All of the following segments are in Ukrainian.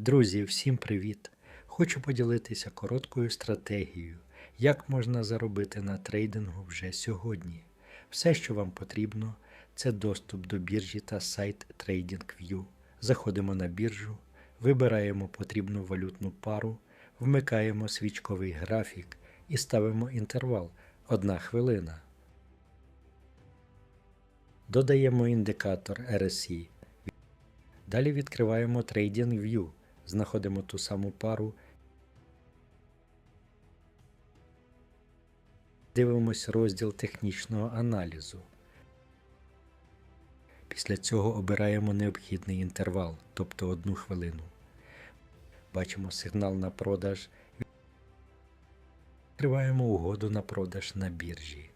Друзі, всім привіт! Хочу поділитися короткою стратегією, як можна заробити на трейдингу вже сьогодні. Все, що вам потрібно, це доступ до біржі та сайт TradingView. Заходимо на біржу, вибираємо потрібну валютну пару, вмикаємо свічковий графік і ставимо інтервал 1 хвилина. Додаємо індикатор RSI. Далі відкриваємо TradingView, знаходимо ту саму пару. Дивимось розділ технічного аналізу. Після цього обираємо необхідний інтервал, тобто одну хвилину. Бачимо сигнал на продаж. Відкриваємо угоду на продаж на біржі.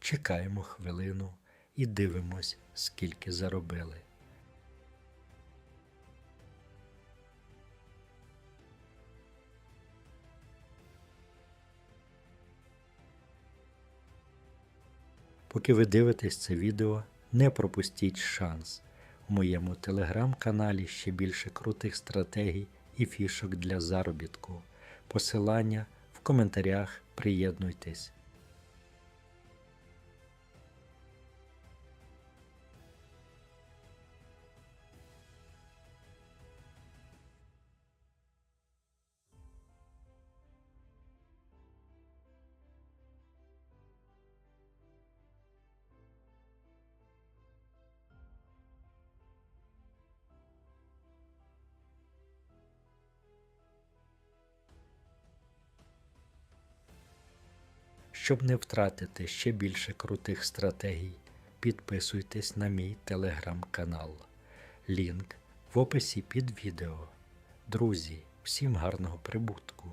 Чекаємо хвилину і дивимось, скільки заробили. Поки ви дивитесь це відео, не пропустіть шанс. У моєму телеграм-каналі ще більше крутих стратегій і фішок для заробітку. Посилання в коментарях приєднуйтесь. Щоб не втратити ще більше крутих стратегій, підписуйтесь на мій телеграм-канал. Лінк в описі під відео. Друзі, всім гарного прибутку!